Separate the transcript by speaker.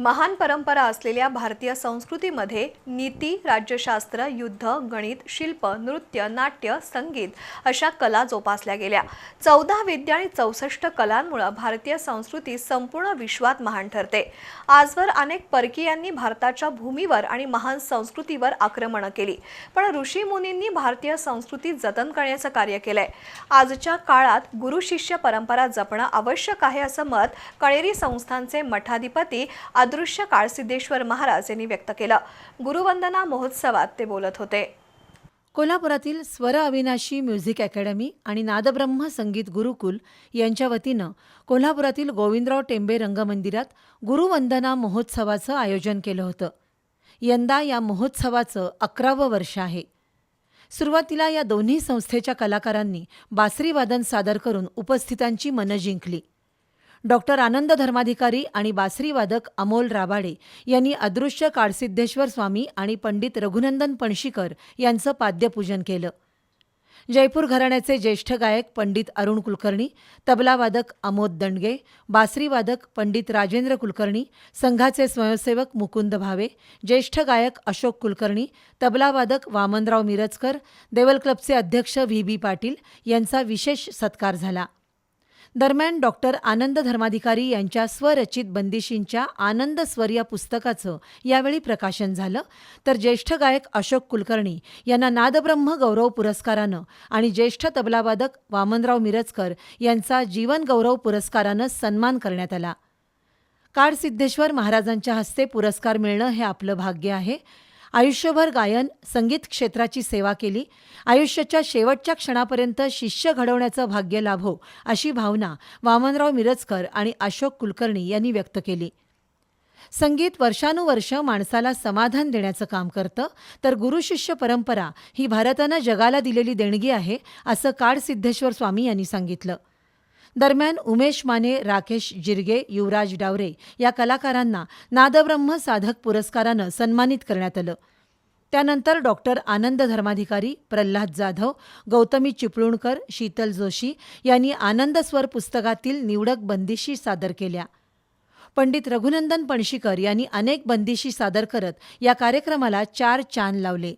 Speaker 1: महान परंपरा असलेल्या भारतीय संस्कृतीमध्ये नीती राज्यशास्त्र युद्ध गणित शिल्प नृत्य नाट्य संगीत अशा कला जोपासल्या गेल्या. चौदा विद्या आणि चौसष्ट कलांमुळे भारतीय संस्कृती संपूर्ण विश्वात महान ठरते. आजवर अनेक परकीयांनी भारताच्या भूमीवर आणि महान संस्कृतीवर आक्रमणं केली. पण ऋषी मुनींनी भारतीय संस्कृती जतन करण्याचं कार्य केलंय. आजच्या काळात गुरु शिष्य परंपरा जपणं आवश्यक आहे असं मत कणेरी संस्थांचे मठाधिपती अदृश्य काळसिद्धेश्वर महाराज यांनी व्यक्त केलं. गुरुवंदना महोत्सवात ते बोलत होते.
Speaker 2: कोल्हापुरातील स्वर अविनाशी म्युझिक अकॅडमी आणि नादब्रह्म संगीत गुरुकुल यांच्या वतीनं कोल्हापुरातील गोविंदराव टेंबे रंगमंदिरात गुरुवंदना महोत्सवाचं आयोजन केलं होतं. यंदा या महोत्सवाचं अकरावं वर्ष आहे. सुरुवातीला या दोन्ही संस्थेच्या कलाकारांनी बासरीवादन सादर करून उपस्थितांची मनं जिंकली. डॉक्टर आनंद धर्माधिकारी आणि बासरीवादक अमोल राबाडे यांनी अदृश्य काळसिद्धेश्वर स्वामी आणि पंडित रघुनंदन पणशीकर यांचं पाद्यपूजन केलं. जयपूर घराण्याचे ज्येष्ठ गायक पंडित अरुण कुलकर्णी तबलावादक अमोद दंडगे बासरीवादक पंडित राजेंद्र कुलकर्णी संघाचे स्वयंसेवक मुकुंद भावे ज्येष्ठ गायक अशोक कुलकर्णी तबलावादक वामनराव मिरजकर देवल क्लबचे अध्यक्ष व्ही बी पाटील यांचा विशेष सत्कार झाला. दरम्यान डॉक्टर आनंद धर्माधिकारी यांच्या स्वरचित बंदिशींच्या आनंद स्वर या पुस्तकाचं यावेळी प्रकाशन झालं. तर ज्येष्ठ गायक अशोक कुलकर्णी यांना नादब्रह्म गौरव पुरस्कारानं आणि ज्येष्ठ तबलावादक वामनराव मिरजकर यांचा जीवन गौरव पुरस्कारानं सन्मान करण्यात आला. काळसिद्धेश्वर महाराजांच्या हस्ते पुरस्कार मिळणं हे आपलं भाग्य आहे. आयुष्यभर गायन संगीत क्षेत्राची सेवा केली. आयुष्याच्या शेवटच्या क्षणापर्यंत शिष्य घडवण्याचं भाग्य लाभो अशी भावना वामनराव मिरजकर आणि अशोक कुलकर्णी यांनी व्यक्त केली. संगीत वर्षानुवर्ष माणसाला समाधान देण्याचं काम करतं. तर गुरुशिष्य परंपरा ही भारतानं जगाला दिलेली देणगी आहे असं काळसिद्धेश्वर स्वामी यांनी सांगितलं. दरम्यान उमेश माने राकेश जिरगे युवराज डावरे या कलाकारांना नादब्रह्म साधक पुरस्कारानं सन्मानित करण्यात आलं. त्यानंतर डॉक्टर आनंद धर्माधिकारी प्रल्हाद जाधव गौतमी चिपळूणकर शीतल जोशी यांनी आनंदस्वर पुस्तकातील निवडक बंदिशी सादर केल्या. पंडित रघुनंदन पणशीकर यांनी अनेक बंदिशी सादर करत या कार्यक्रमाला चार चान लावले.